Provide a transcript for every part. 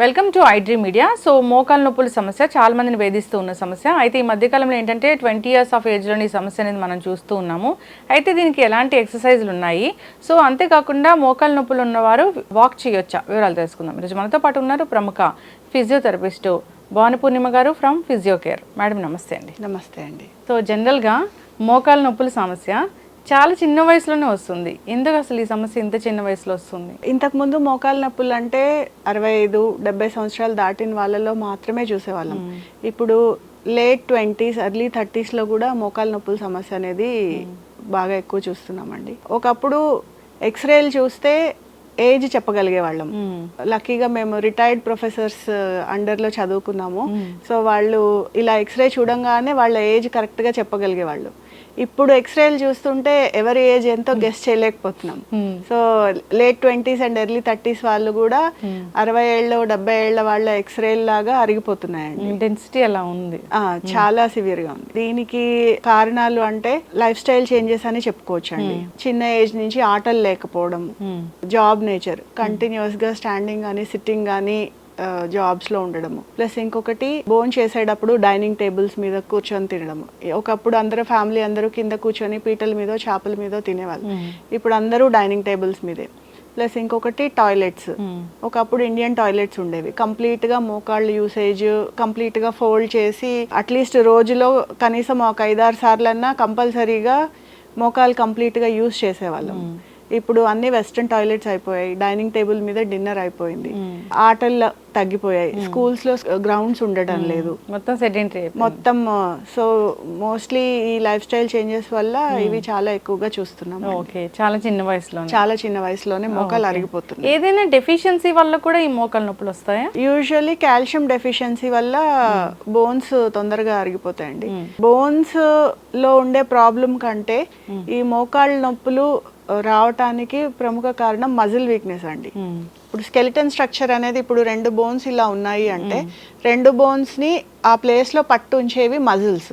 Welcome to iDream media so మోకాల నొప్పుల సమస్య చాలా మందిని వేధిస్తూ ఉన్న సమస్య. అయితే ఈ మధ్యకాలంలో ఏంటంటే ట్వంటీ ఇయర్స్ ఆఫ్ ఏజ్లోని ఈ సమస్య అనేది మనం చూస్తూ ఉన్నాము. అయితే దీనికి ఎలాంటి ఎక్సర్సైజులు ఉన్నాయి? సో అంతేకాకుండా మోకాల నొప్పులు ఉన్నవారు వాక్ చేయొచ్చా? వివరాలు తెలుసుకుందాం. ఈరోజు మనతో పాటు ఉన్నారు ప్రముఖ ఫిజియోథెరపిస్ట్ భాను పూర్ణిమ గారు ఫ్రమ్ ఫిజియోకేర్ మేడం నమస్తే అండి. నమస్తే అండి. సో జనరల్గా మోకాల నొప్పుల సమస్య చాలా చిన్న వయసులోనే వస్తుంది. ఎందుకు అసలు ఈ సమస్య ఇంత చిన్న వయసులో వస్తుంది? ఇంతకుముందు మోకాలు నొప్పులు అంటే అరవై ఐదు డెబ్బై సంవత్సరాలు దాటిన వాళ్ళలో మాత్రమే చూసేవాళ్ళం. ఇప్పుడు లేట్ ట్వంటీస్ ఎర్లీ థర్టీస్లో కూడా మోకాలు నొప్పుల సమస్య అనేది బాగా ఎక్కువ చూస్తున్నామండి. ఒకప్పుడు ఎక్స్రేలు చూస్తే ఏజ్ చెప్పగలిగే వాళ్ళం లక్కీగా మేము రిటైర్డ్ ప్రొఫెసర్స్ అండర్లో చదువుకున్నాము. సో వాళ్ళు ఇలా ఎక్స్రే చూడంగానే వాళ్ళ ఏజ్ కరెక్ట్గా చెప్పగలిగే వాళ్ళు ఇప్పుడు ఎక్స్రేలు చూస్తుంటే ఎవరి ఏజ్ ఎంతో గెస్ట్ చేయలేకపోతున్నాం. So late twenties and early thirties వాళ్ళు కూడా అరవై ఏళ్ళు డెబ్బై ఏళ్ళ వాళ్ళ ఎక్స్రేల్ లాగా అరిగిపోతున్నాయండి. ఇంటెన్సిటీ అలా ఉంది. చాలా సివియర్గా ఉంది. దీనికి కారణాలు అంటే లైఫ్ స్టైల్ చేంజెస్ అని చెప్పుకోవచ్చు అండి చిన్న ఏజ్ నుంచి ఆటలు లేకపోవడం. జాబ్ నేచర్ కంటిన్యూస్గా స్టాండింగ్ కానీ సిట్టింగ్ కానీ జాబ్స్లో ఉండడము. ప్లస్ ఇంకొకటి బోన్ చేసేటప్పుడు డైనింగ్ టేబుల్స్ మీద కూర్చొని తినడము. ఒకప్పుడు అందరూ ఫ్యామిలీ అందరూ కింద కూర్చొని పీటల మీద చేపల మీద తినేవాళ్ళు. ఇప్పుడు అందరూ డైనింగ్ టేబుల్స్ మీదే. ప్లస్ ఇంకొకటి టాయిలెట్స్. ఒకప్పుడు ఇండియన్ టాయిలెట్స్ ఉండేవి. కంప్లీట్గా మోకాళ్ళ యూసేజ్ కంప్లీట్గా ఫోల్డ్ చేసి అట్లీస్ట్ రోజులో కనీసం ఒక ఐదారు సార్లన్నా కంపల్సరీగా మోకాలు కంప్లీట్గా యూస్ చేసేవాళ్ళం. ఇప్పుడు అన్ని వెస్ట్రన్ టాయిలెట్స్ అయిపోయాయి డైనింగ్ టేబుల్ మీద డిన్నర్ అయిపోయింది. ఆటలు తగ్గిపోయాయి. స్కూల్స్లో గ్రౌండ్స్ ఉండటం లేదు. మొత్తం సెడెంటరీ మొత్తం సో మోస్ట్లీ ఈ లైఫ్ స్టైల్ చేంజెస్ వల్ల ఇవి చాలా ఎక్కువగా చూస్తున్నాం ఓకే చాలా చిన్న వయసులో చాలా చిన్న వయసులోనే మోకాలు అరిగిపోతున్నాయి. ఏదైనా డెఫిషియన్సీ వల్ల కూడా ఈ మోకాల నొప్పులు వస్తాయా? యూజువల్లీ కాల్షియం డెఫిషియన్సీ వల్ల బోన్స్ తొందరగా అరిగిపోతాయండి. బోన్స్లో ఉండే ప్రాబ్లం కంటే ఈ మోకాళ్ళ నొప్పులు రావటానికి ప్రముఖ కారణం మజిల్ వీక్నెస్ అండి మ్మ్. ఇప్పుడు స్కెలిటన్ స్ట్రక్చర్ అనేది ఇప్పుడు రెండు బోన్స్ ఇలా ఉన్నాయి అంటే రెండు బోన్స్ని ఆ ప్లేస్లో పట్టు ఉంచేవి మజిల్స్.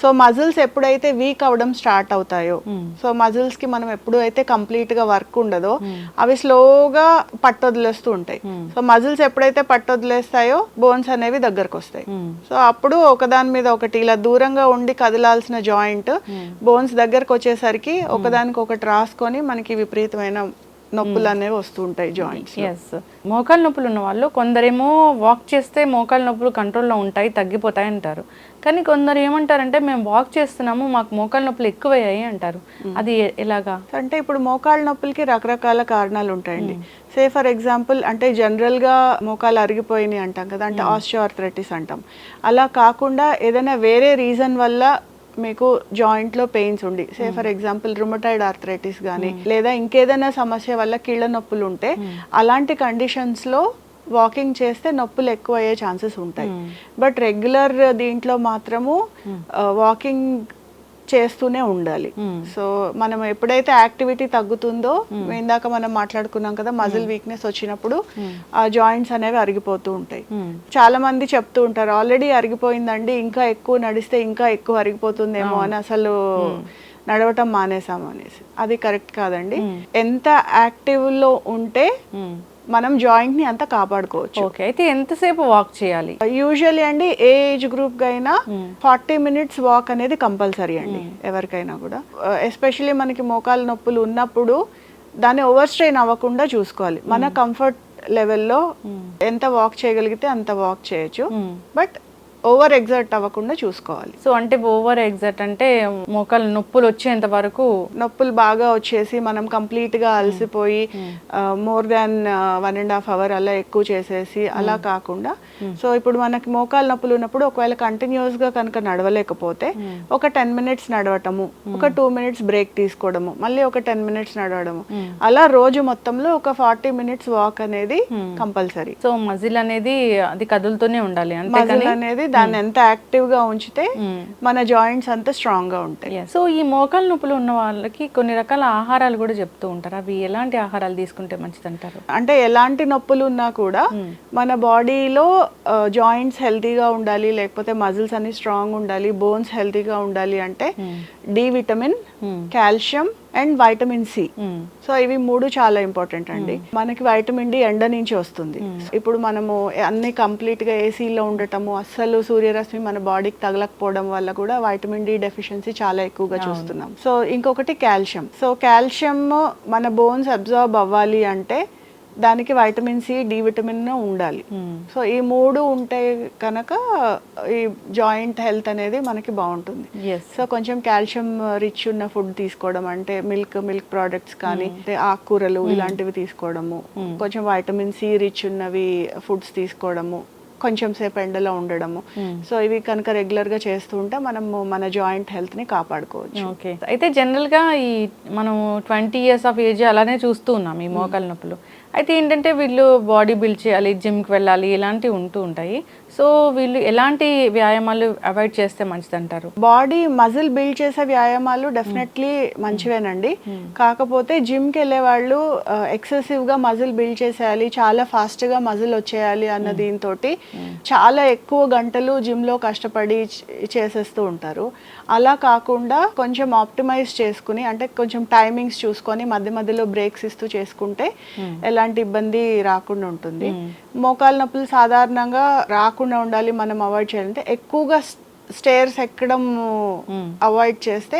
సో మజిల్స్ ఎప్పుడైతే వీక్ అవడం స్టార్ట్ అవుతాయో సో మజిల్స్కి మనం ఎప్పుడైతే కంప్లీట్గా వర్క్ ఉండదో అవి స్లోగా పట్టు వదిలేస్తూ ఉంటాయి సో మజిల్స్ ఎప్పుడైతే పట్టు వదిలేస్తాయో బోన్స్ అనేవి దగ్గరకు వస్తాయి. సో అప్పుడు ఒకదాని మీద ఒకటి ఇలా దూరంగా ఉండి కదలాల్సిన జాయింట్ బోన్స్ దగ్గరకు వచ్చేసరికి ఒకదానికి ఒకటి రాసుకొని మనకి విపరీతమైన నొప్పులు అనేవి వస్తూ ఉంటాయి జాయింట్స్ ఎస్ మోకాల నొప్పులు ఉన్న వాళ్ళు కొందరేమో వాక్ చేస్తే మోకాల నొప్పులు కంట్రోల్లో ఉంటాయి తగ్గిపోతాయి అంటారు. కానీ కొందరు ఏమంటారంటే మేము వాక్ చేస్తున్నాము మాకు మోకాల నొప్పులు ఎక్కువయ్యాయి అంటారు. అది ఎ- ఎలాగా? అంటే ఇప్పుడు మోకాళ్ళ నొప్పులకి రకరకాల కారణాలు ఉంటాయండి. సే ఫర్ ఎగ్జాంపుల్ అంటే జనరల్గా మోకాలు అరిగిపోయినాయి అంటాం కదా అంటే ఆస్టియోఆర్థరైటిస్ అంటాం. అలా కాకుండా ఏదైనా వేరే రీజన్ వల్ల మీకు జాయింట్లో పెయిన్స్ ఉండి say for example rheumatoid arthritis కానీ లేదా ఇంకేదైనా సమస్య వల్ల కీళ్ళ నొప్పులు ఉంటే అలాంటి కండిషన్స్లో వాకింగ్ చేస్తే నొప్పులు ఎక్కువ అయ్యే ఛాన్సెస్ ఉంటాయి బట్ రెగ్యులర్ దీంట్లో మాత్రము వాకింగ్ చేస్తూనే ఉండాలి. సో మనం ఎప్పుడైతే యాక్టివిటీ తగ్గుతుందో ఇందాక మనం మాట్లాడుకున్నాం కదా మజిల్ వీక్నెస్ వచ్చినప్పుడు ఆ జాయింట్స్ అనేవి అరిగిపోతూ ఉంటాయి. చాలా మంది చెప్తూ ఉంటారు ఆల్రెడీ అరిగిపోయిందండి ఇంకా ఎక్కువ నడిస్తే ఇంకా ఎక్కువ అరిగిపోతుందేమో అని అసలు నడవటం మానేసాము అనేసి. అది కరెక్ట్ కాదండి. ఎంత యాక్టివ్లో ఉంటే. మనం జాయింట్ని అంత కాపాడుకోవచ్చు. ఓకే అయితే ఎంతసేపు వాక్ చేయాలి? యూజువల్లీ అండి ఏ ఏజ్ గ్రూప్ అయినా ఫార్టీ మినిట్స్ వాక్ అనేది కంపల్సరీ అండి ఎవరికైనా కూడా. ఎస్పెషల్లీ మనకి మోకాలు నొప్పులు ఉన్నప్పుడు దాన్ని ఓవర్ స్ట్రెయిన్ అవ్వకుండా చూసుకోవాలి. మన కంఫర్ట్ లెవెల్లో ఎంత వాక్ చేయగలిగితే అంత వాక్ చేయొచ్చు. బట్ ఓవర్ ఎగ్జర్ట్ అవ్వకుండా చూసుకోవాలి. సో అంటే ఓవర్ ఎగ్జాక్ట్ అంటే మోకాలు నొప్పులు వచ్చేంత వరకు నొప్పులు బాగా వచ్చేసి మనం కంప్లీట్గా అలసిపోయి more than one and half hour అలా ఎక్కువ చేసేసి అలా కాకుండా సో ఇప్పుడు మనకి మోకాలు నొప్పులు ఉన్నప్పుడు ఒకవేళ కంటిన్యూస్గా కనుక నడవలేకపోతే ఒక టెన్ మినిట్స్ నడవటము ఒక టూ మినిట్స్ బ్రేక్ తీసుకోవడము మళ్ళీ ఒక టెన్ మినిట్స్ నడవడము. అలా రోజు మొత్తంలో ఒక ఫార్టీ మినిట్స్ వాక్ అనేది కంపల్సరీ. సో మజిల్ అనేది అది కదులుతూనే ఉండాలి మజిల్ అనేది దాన్ని ఎంత యాక్టివ్గా ఉంచితే మ్మ్. మన జాయింట్స్ అంత స్ట్రాంగ్గా ఉంటాయి. సో ఈ మోకాలు నొప్పులు ఉన్న వాళ్ళకి కొన్ని రకాల ఆహారాలు కూడా చెప్తూ ఉంటారు. అవి ఎలాంటి ఆహారాలు తీసుకుంటే మంచిది అంటారు అంటే ఎలాంటి నొప్పులు ఉన్నా కూడా మన బాడీలో జాయింట్స్ హెల్తీగా ఉండాలి లేకపోతే మజిల్స్ అన్ని స్ట్రాంగ్ ఉండాలి బోన్స్ హెల్తీగా ఉండాలి అంటే D vitamin Hmm. Calcium and vitamin C. So ఇవి మూడు చాలా ఇంపార్టెంట్ అండి. మనకి వైటమిన్ డి ఎండ నుంచి వస్తుంది. ఇప్పుడు మనము అన్ని కంప్లీట్గా ఏసీలో ఉండటము అస్సలు సూర్యరశ్మి మన బాడీకి తగలకపోవడం వల్ల కూడా వైటమిన్ డి డెఫిషియన్సీ చాలా ఎక్కువగా చూస్తున్నాం. సో ఇంకొకటి కాల్షియం సో కాల్షియం మన బోన్స్ అబ్జర్వ్ అవ్వాలి అంటే దానికి వైటమిన్ సి డి విటమిన్ ఉండాలి. మ్మ్. సో ఈ మూడు ఉంటే కనుక ఈ జాయింట్ హెల్త్ అనేది మనకి బాగుంటుంది. సో కొంచెం కాల్షియం రిచ్ ఉన్న ఫుడ్ తీసుకోవడం అంటే మిల్క్ మిల్క్ ప్రోడక్ట్స్ కానీ అంటే ఆకుకూరలు ఇలాంటివి తీసుకోవడము. కొంచెం వైటమిన్ సి రిచ్ ఉన్నవి ఫుడ్స్ తీసుకోవడము. కొంచెం సేపు ఎండలో ఉండడము. సో ఇవి కనుక రెగ్యులర్గా చేస్తూ ఉంటే మనము మన జాయింట్ హెల్త్ని కాపాడుకోవచ్చు. ఓకే అయితే జనరల్గా ఈ మనం ట్వంటీ ఇయర్స్ ఆఫ్ ఏజ్ అలానే చూస్తూ ఉన్నాం ఈ మోకాల నొప్పులు. అయితే ఏంటంటే వీళ్ళు బాడీ బిల్డ్ చేయాలి జిమ్కి వెళ్ళాలి ఇలాంటివి ఉంటూ ఉంటాయి. సో వీళ్ళు ఎలాంటి వ్యాయామాలు అవాయిడ్ చేస్తే మంచిది అంటారు బాడీ మజిల్ బిల్డ్ చేసే వ్యాయామాలు డెఫినెట్లీ మంచివేనండి. కాకపోతే జిమ్కి వెళ్ళే వాళ్ళు ఎక్సెసివ్గా మజిల్ బిల్డ్ చేసేయాలి చాలా ఫాస్ట్గా మజిల్ వచ్చేయాలి అన్న దీంతో చాలా ఎక్కువ గంటలు జిమ్లో కష్టపడి చేసేస్తూ ఉంటారు. అలా కాకుండా కొంచెం ఆప్టిమైజ్ చేసుకుని అంటే కొంచెం టైమింగ్స్ చూసుకొని మధ్య మధ్యలో బ్రేక్స్ ఇస్తూ చేసుకుంటే ఎలాంటి ఇబ్బంది రాకుండా ఉంటుంది. మోకాలు నొప్పులు సాధారణంగా రాకుండా ఉండాలి మనం అవాయిడ్ చేయాలంటే. ఎక్కువగా స్టేర్స్ ఎక్కడం అవాయిడ్ చేస్తే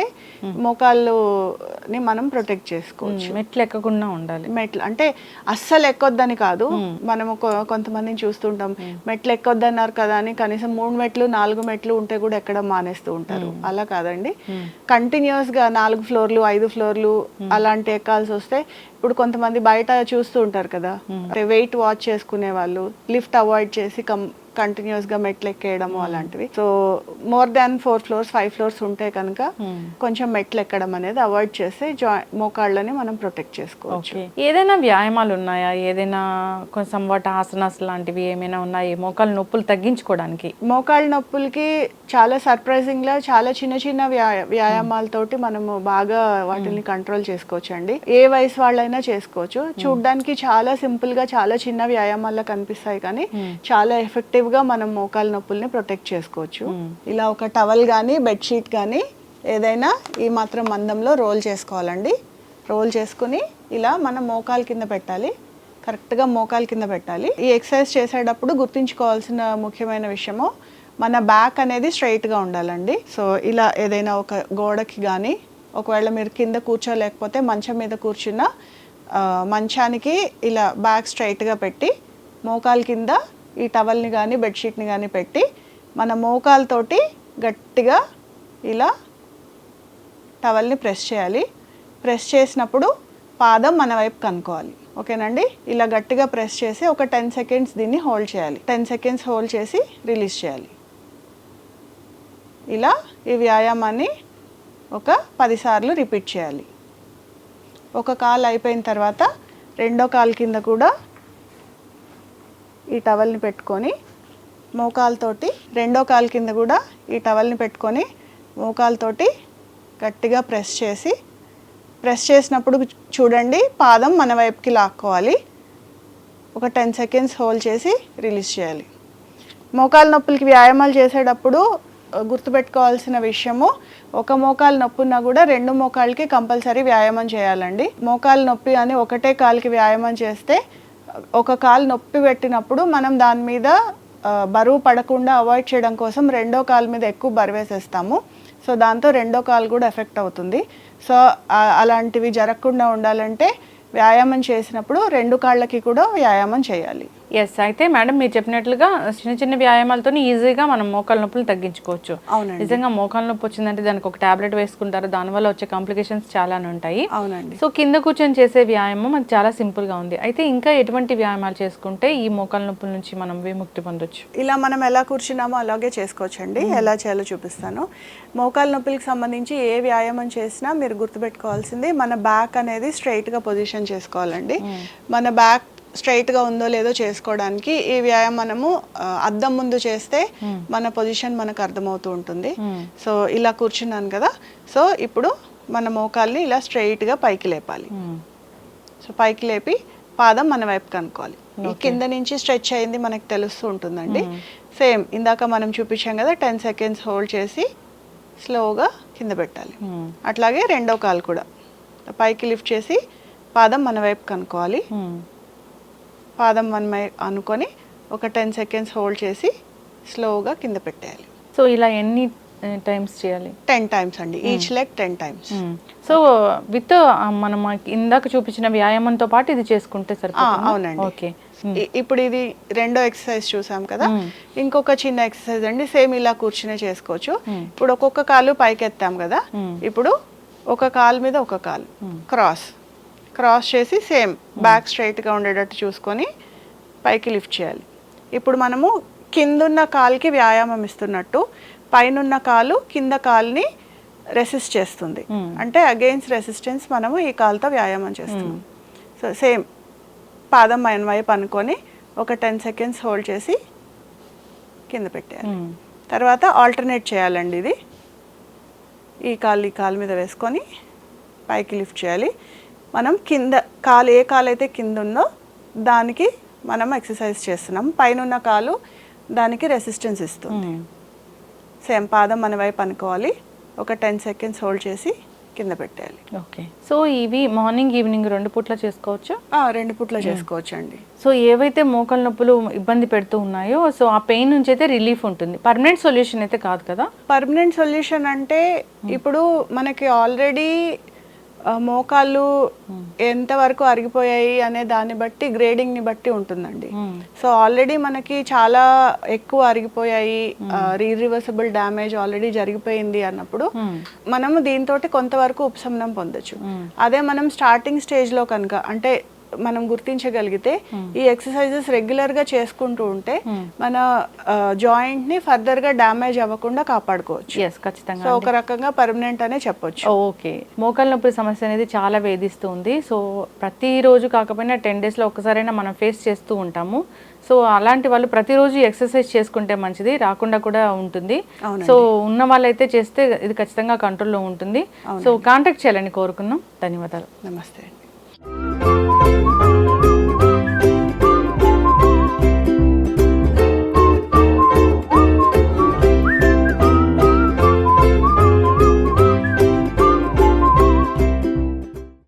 మోకాళ్ళుని మనం ప్రొటెక్ట్ చేసుకోవచ్చు. మెట్లు ఎక్కకుండా ఉండాలి. మెట్లు అంటే అస్సలు ఎక్కొద్దని కాదు. మనం కొంతమందిని చూస్తుంటాం. మెట్లు ఎక్కొద్దన్నారు కదా అని కనీసం మూడు మెట్లు నాలుగు మెట్లు ఉంటే కూడా ఎక్కడం మానేస్తూ ఉంటారు. అలా కాదండి. కంటిన్యూస్గా నాలుగు ఫ్లోర్లు ఐదు ఫ్లోర్లు అలాంటి ఎక్కాల్సి వస్తే ఇప్పుడు కొంతమంది బయట చూస్తూ ఉంటారు కదా. వెయిట్ వాచ్ చేసుకునే వాళ్ళు లిఫ్ట్ అవాయిడ్ చేసి కం కంటిన్యూస్గా మెట్లు ఎక్కేయడము అలాంటివి. So more than four floors five floors ఉంటే కనుక కొంచెం మెట్లు ఎక్కడం అనేది అవాయిడ్ చేసి జాయి మోకాళ్ళని మనం ప్రొటెక్ట్ చేసుకోవచ్చు. ఏదైనా వ్యాయామాలు ఉన్నాయా? ఏదైనా కొంచెం వాటి ఆసనాస్ లాంటివి ఏమైనా ఉన్నాయి? మోకాలు నొప్పులు తగ్గించుకోవడానికి? మోకాళ్ళ నొప్పులకి చాలా సర్ప్రైజింగ్గా చాలా చిన్న చిన్న వ్యా వ్యాయామాలతోటి మనము బాగా వాటిని కంట్రోల్ చేసుకోవచ్చు అండి ఏ వయసు వాళ్ళైనా చేసుకోవచ్చు. చూడ్డానికి చాలా సింపుల్గా చాలా చిన్న వ్యాయామాల్లో కనిపిస్తాయి కానీ చాలా ఎఫెక్టివ్ గా మనం మోకాళ్ళ నొప్పుల్ని ప్రొటెక్ట్ చేసుకోవచ్చు. ఇలా ఒక టవల్ కానీ బెడ్షీట్ కానీ ఏదైనా ఈ మాత్రం మందంలో రోల్ చేసుకోవాలండి. రోల్ చేసుకుని ఇలా మనం మోకాలు కింద పెట్టాలి. కరెక్ట్గా మోకాలు కింద పెట్టాలి. ఈ ఎక్సర్సైజ్ చేసేటప్పుడు గుర్తుంచుకోవాల్సిన ముఖ్యమైన విషయము మన బ్యాక్ అనేది స్ట్రైట్గా ఉండాలండి. సో ఇలా ఏదైనా ఒక గోడకి కానీ ఒకవేళ మీరు కింద కూర్చోలేకపోతే మంచం మీద కూర్చున్న ఆ, మంచానికి ఇలా బ్యాక్ స్ట్రైట్గా పెట్టి మోకాలు కింద ఈ టవల్ని కానీ బెడ్షీట్ని కానీ పెట్టి మన మోకాలతోటి గట్టిగా ఇలా టవల్ని ప్రెస్ చేయాలి. ప్రెస్ చేసినప్పుడు పాదం మన వైపు కనుక్కోవాలి. ఓకేనండి? ఇలా గట్టిగా ప్రెస్ చేసి ఒక టెన్ సెకండ్స్ దీన్ని హోల్డ్ చేయాలి. టెన్ సెకండ్స్ హోల్డ్ చేసి రిలీజ్ చేయాలి. ఇలా ఈ వ్యాయామాన్ని ఒక పదిసార్లు రిపీట్ చేయాలి. ఒక కాల్ అయిపోయిన తర్వాత రెండో కాల్ కింద కూడా ఈ టవల్ని పెట్టుకొని మోకాలతోటి రెండో కాలు కింద కూడా ఈ టవల్ని పెట్టుకొని మోకాలతోటి గట్టిగా ప్రెస్ చేసి ప్రెస్ చేసినప్పుడు చూడండి పాదం మన వైపుకి లాక్కోవాలి. ఒక టెన్ సెకండ్స్ హోల్డ్ చేసి రిలీజ్ చేయాలి. మోకాలు నొప్పులకి వ్యాయామాలు చేసేటప్పుడు గుర్తుపెట్టుకోవాల్సిన విషయము ఒక మోకాలు నొప్పి ఉన్నా కూడా రెండు మోకాళ్ళకి కంపల్సరీ వ్యాయామం చేయాలండి. మోకాలు నొప్పి అని ఒకటే కాలుకి వ్యాయామం చేస్తే ఒక కాలు నొప్పి పెట్టినప్పుడు మనం దాని మీద బరువు పడకుండా అవాయిడ్ చేయడం కోసం రెండో కాలు మీద ఎక్కువ బరువు వేసేస్తాము సో దాంతో రెండో కాలు కూడా ఎఫెక్ట్ అవుతుంది. సో అలాంటివి జరగకుండా ఉండాలంటే వ్యాయామం చేసినప్పుడు రెండు కాళ్ళకి కూడా వ్యాయామం చేయాలి. ఎస్ అయితే మేడం మీరు చెప్పినట్లుగా చిన్న చిన్న వ్యాయామాలతో ఈజీగా మనం మోకాల నొప్పులు తగ్గించుకోవచ్చు. అవునండి. నిజంగా మోకాల నొప్పి వచ్చిందంటే దానికి ఒక టాబ్లెట్ వేసుకుంటారు. దానివల్ల వచ్చే కాంప్లికేషన్స్ చాలానే ఉంటాయి. అవునండి. సో కింద కూర్చొని చేసే వ్యాయామం అది చాలా సింపుల్గా ఉంది. అయితే ఇంకా ఎటువంటి వ్యాయామాలు చేసుకుంటే ఈ మోకాల నొప్పుల నుంచి మనం విముక్తి పొందొచ్చు? ఇలా మనం ఎలా కూర్చున్నామో అలాగే చేసుకోవచ్చండి. ఎలా చేయాలో చూపిస్తాను. మోకాలు నొప్పులకి సంబంధించి ఏ వ్యాయామం చేసినా మీరు గుర్తుపెట్టుకోవాల్సింది మన బ్యాక్ అనేది స్ట్రైట్గా పొజిషన్ చేసుకోవాలండి. మన బ్యాక్ స్ట్రైట్గా ఉందో లేదో చేసుకోవడానికి ఈ వ్యాయామం మనము ఆ, అద్దం ముందు చేస్తే మన పొజిషన్ మనకు అర్థమవుతూ ఉంటుంది. సో ఇలా కూర్చున్నాను కదా. సో ఇప్పుడు మన మోకాల్ని ఇలా స్ట్రైట్గా పైకి లేపాలి. సో పైకి లేపి పాదం మన వైపు కనుక్కోవాలి. ఈ కింద నుంచి స్ట్రెచ్ అయింది మనకు తెలుస్తూ ఉంటుందండి. సేమ్ ఇందాక మనం చూపించాం కదా టెన్ సెకండ్స్ హోల్డ్ చేసి స్లోగా కింద పెట్టాలి. అట్లాగే రెండో కాలు కూడా. పైకి లిఫ్ట్ చేసి పాదం మన వైపు కనుక్కోవాలి. పాదం మన వైపు అనుకొని ఒక టెన్ సెకండ్స్ హోల్డ్ చేసి స్లోగా కింద పెట్టేయాలి. సో ఇలా ఎన్ని టైమ్స్ చేయాలి? టెన్ టైమ్స్ అండి. Each leg ten times. So with మనం ఇందాక చూపించిన వ్యాయామంతో పాటు ఇది చేసుకుంటే సరిపోతుంది? అవునండి. ఓకే. ఇప్పుడు ఇది రెండో ఎక్సర్సైజ్ చూసాం కదా. ఇంకొక చిన్న ఎక్సర్సైజ్ అండి సేమ్ ఇలా కూర్చునే చేసుకోవచ్చు. ఇప్పుడు ఒక్కొక్క కాలు పైకి ఎత్తాం కదా. ఇప్పుడు ఒక కాలు మీద ఒక కాలు. క్రాస్. క్రాస్ చేసి సేమ్ బ్యాక్ స్ట్రైట్గా ఉండేటట్టు చూసుకొని పైకి లిఫ్ట్ చేయాలి. ఇప్పుడు మనము కిందున్న కాలుకి వ్యాయామం ఇస్తున్నట్టు పైనున్న కాలు కింద కాలుని రెసిస్ట్ చేస్తుంది. మ్మ్. అంటే అగెయిన్స్ రెసిస్టెన్స్ మనము ఈ కాలుతో వ్యాయామం చేస్తున్నాం. సో సేమ్ పాదం మన వైపు అనుకొని ఒక టెన్ సెకండ్స్ హోల్డ్ చేసి కింద పెట్టేయాలి. మ్మ్. తర్వాత ఆల్టర్నేట్ చేయాలండి ఇది. ఈ కాలు ఈ కాలు మీద వేసుకొని పైకి లిఫ్ట్ చేయాలి. మనం కింద కాలు ఏ కాలు అయితే కింద ఉందో దానికి మనం ఎక్సర్సైజ్ చేస్తున్నాం. పైన ఉన్న కాలు దానికి రెసిస్టెన్స్ ఇస్తుంది. సేమ్ పాదం మన వైపు అనుకోవాలి. ఒక టెన్ సెకండ్స్ హోల్డ్ చేసి కింద పెట్టేయాలి. ఓకే సో ఇవి మార్నింగ్ ఈవినింగ్ రెండు పూట్ల చేసుకోవచ్చు? రెండు పుట్ల చేసుకోవచ్చు అండి సో ఏవైతే మోకాళ్ళ నొప్పులు ఇబ్బంది పెడుతూ ఉన్నాయో సో ఆ పెయిన్ నుంచి అయితే రిలీఫ్ ఉంటుంది. పర్మనెంట్ సొల్యూషన్ అయితే కాదు కదా? పర్మనెంట్ సొల్యూషన్ అంటే ఇప్పుడు మనకి ఆల్రెడీ మోకాళ్ళు ఎంతవరకు అరిగిపోయాయి అనే దాన్ని బట్టి గ్రేడింగ్ని బట్టి ఉంటుందండి. సో ఆల్రెడీ మనకి చాలా ఎక్కువ అరిగిపోయాయి రీరివర్సబుల్ డ్యామేజ్ ఆల్రెడీ జరిగిపోయింది అన్నప్పుడు మ్మ్. మనము దీంతో కొంతవరకు ఉపశమనం పొందొచ్చు మ్మ్. అదే మనం స్టార్టింగ్ స్టేజ్లో కనుక అంటే మనం గుర్తించగలిగితే ఈ ఎక్సర్సైజెస్ రెగ్యులర్గా చేసుకుంటూ ఉంటే మ్మ్. మన జాయింట్ని ఫర్దర్గా డ్యామేజ్ అవ్వకుండా కాపాడుకోవచ్చు. ఎస్ ఖచ్చితంగా సో ఒక రకంగా పర్మనెంట్ అనే చెప్పొచ్చు. ఓకే. మోకాళ్ళ నొప్పి సమస్య అనేది చాలా వేధిస్తుంది. సో ప్రతిరోజు కాకపోయినా టెన్ డేస్లో ఒక్కసారైనా మనం ఫేస్ చేస్తూ ఉంటాము. సో అలాంటి వాళ్ళు ప్రతిరోజు ఎక్సర్సైజ్ చేసుకుంటే మంచిది రాకుండా కూడా ఉంటుంది. సో ఉన్న వాళ్ళైతే చేస్తే ఇది ఖచ్చితంగా కంట్రోల్లో ఉంటుంది. సో కాంటాక్ట్ చేయాలని కోరుకున్నాం. ధన్యవాదాలు. నమస్తే